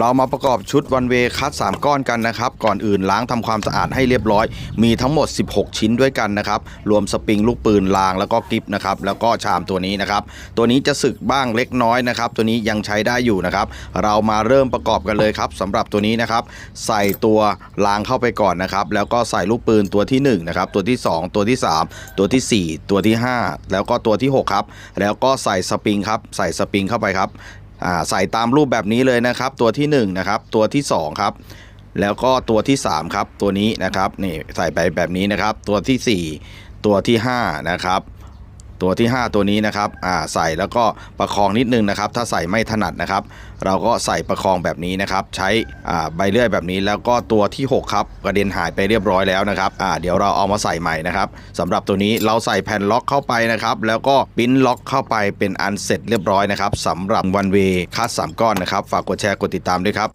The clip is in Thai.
เรามาประกอบชุดวันเวคัด3 ก้อนกันนะครับ ก่อนอื่นล้างทำความสะอาดให้เรียบร้อย มีทั้งหมด 16 ชิ้นด้วยกันนะครับ รวมสปริงลูกปืนรางแล้วก็กิฟนะครับ แล้วก็ชามตัวนี้นะครับ ตัวนี้จะสึกบ้างเล็กน้อยนะครับ ตัวนี้ยังใช้ได้อยู่นะครับ เรามาเริ่มประกอบกันเลยครับสำหรับตัวนี้นะครับ ใส่ตัวรางเข้าไปก่อนนะครับ แล้วก็ใส่ลูกปืนตัวที่1นะครับตัวที่ 2 ตัวที่ 3 ตัวทีสี่4 ตัวที่ 5 แล้วก็ตัวที่ 6 ครับ แล้วก็ใส่สปริงครับ ใส่สปริงเข้าไปครับ ใส่ตามรูปแบบนี้เลยนะครับ ตัวที่1นะครับตัวที่2ครับแล้วก็ตัวที่3ครับตัวนี้นะครับนี่ใส่ไปแบบนี้นะครับ ตัวทีสี่4 ตัวที่5นะครับ ตัวที่ 5 ตัวนี้นะครับอ่าใส่แล้วก็ประคองนิดนึงนะครับ ถ้าใส่ไม่ถนัดนะครับ เราก็ใส่ประคองแบบนี้นะครับ ใช้อ่าใบเลื่อยแบบนี้แล้วก็ตัวที่ 6 ครับกระเด็นหายไปเรียบร้อยแล้วนะครับอ่าเดี๋ยวเราเอามาใส่ใหม่นะครับสำหรับตัวนี้เราใส่แผ่นล็อกเข้าไปนะครับแล้วก็ปิ้นล็อกเข้าไปเป็นอันเสร็จเรียบร้อยนะครับสำหรับวันเวคัสสามก้อนนะครับ ฝากกดแชร์กดติดตามด้วยครับ